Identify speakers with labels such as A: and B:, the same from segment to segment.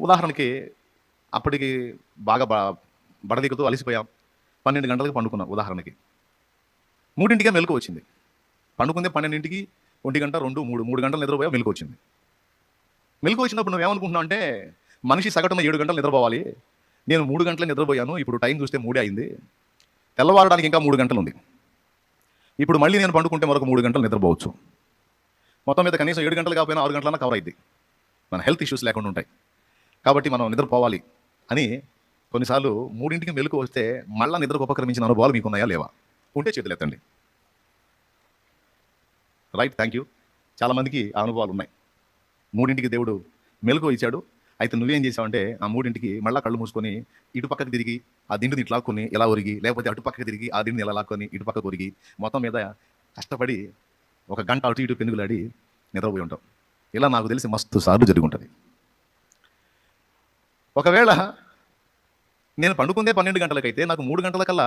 A: ఉదాహరణకి అప్పటికి బాగా బ అలసిపోయాం. పన్నెండు గంటలకు పండుకున్నాం ఉదాహరణకి. మూడింటికే మెలకు వచ్చింది. పండుకుందే పన్నెండింటికి ఒంటి గంట రెండు మూడు మూడు గంటలు నిద్రపోయా మెలకు వచ్చింది. మెలకు వచ్చినప్పుడు నువ్వేమనుకుంటున్నావు అంటే మనిషి సగటున ఏడు గంటలు నిద్రపోవాలి. నేను మూడు గంటలు నిద్రపోయాను ఇప్పుడు టైం చూస్తే మూడే అయింది. తెల్లవారడానికి ఇంకా మూడు గంటలు ఉంది ఇప్పుడు మళ్ళీ నేను పండుకుంటే మరొక మూడు గంటలు నిద్రపోవచ్చు. మొత్తం మీద కనీసం ఏడు గంటలు కాకపోయినా ఆరు గంటలన్నా కవర్ అయింది మన హెల్త్ ఇష్యూస్ లేకుండా ఉంటాయి. కాబట్టి మనం నిద్రపోవాలి అని కొన్నిసార్లు మూడింటికి మెలకు వస్తే మళ్ళా నిద్రకు ఉపక్రమించిన అనుభవాలు మీకు ఉన్నాయా లేవా? ఉంటే చేతులు ఎత్తండి రైట్ థ్యాంక్ యూ చాలామందికి ఆ అనుభవాలు ఉన్నాయి. మూడింటికి దేవుడు మెలకు ఇచ్చాడు. అయితే నువ్వేం చేసావంటే ఆ మూడింటికి మళ్ళీ కళ్ళు మూసుకొని ఇటు పక్కకి తిరిగి ఆ దిండుని ఇట్లా లాక్కొని ఎలా ఒరిగి లేకపోతే అటు పక్కకి తిరిగి ఆ దిండుని ఎలా లాక్కొని ఇటుపక్కకు ఒరిగి మొత్తం మీద కష్టపడి ఒక గంట అటు ఇటు పెనుగులాడి నిద్రపోయి ఉంటాం. ఇలా నాకు తెలిసి మస్తు సార్లు జరిగి ఉంటుంది. ఒకవేళ నేను పండుకుందే పన్నెండు గంటలకైతే నాకు మూడు గంటలకల్లా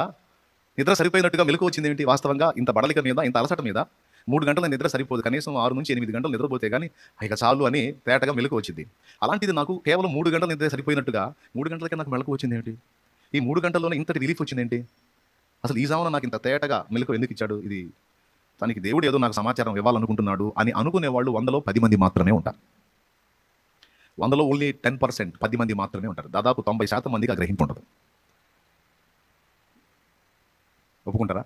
A: నిద్ర సరిపోయినట్టుగా మెలకు వచ్చింది ఏంటి? వాస్తవంగా ఇంత బడలిక మీద ఇంత అలసట మీద మూడు గంటల నిద్ర సరిపోదు. కనీసం ఆరు నుంచి ఎనిమిది గంటలు నిద్రపోతే కానీ ఇక చాలు అని తేటగా మెలకు వచ్చింది. అలాంటిది నాకు కేవలం మూడు గంటల నిద్ర సరిపోయినట్టుగా మూడు గంటలకే నాకు మెలకు వచ్చింది ఏంటి? ఈ మూడు గంటల్లోనే ఇంతటి రిలీఫ్ వచ్చింది ఏంటి? అసలు ఈ జామున నాకు ఇంత తేటగా మెలకు ఎందుకు ఇచ్చాడు? ఇది తనకి దేవుడు ఏదో నాకు సమాచారం ఇవ్వాలనుకుంటున్నాడు అని అనుకునే వాళ్ళు వందలో పది మంది మాత్రమే ఉంటారు. వందలో ఓన్లీ టెన్ పర్సెంట్ పది మంది మాత్రమే ఉంటారు. దాదాపు తొంభై శాతం మందికి ఆ గ్రహింపు ఉండదు. ఒప్పుకుంటారా?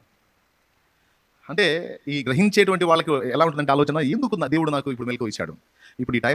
A: అంటే ఈ గ్రహించేటువంటి వాళ్ళకి ఎలా ఉంటుందంటే ఆలోచన ఎందుకు నా దేవుడు నాకు ఇప్పుడు మెలకు ఇచ్చాడు? ఇప్పుడు ఈ టైం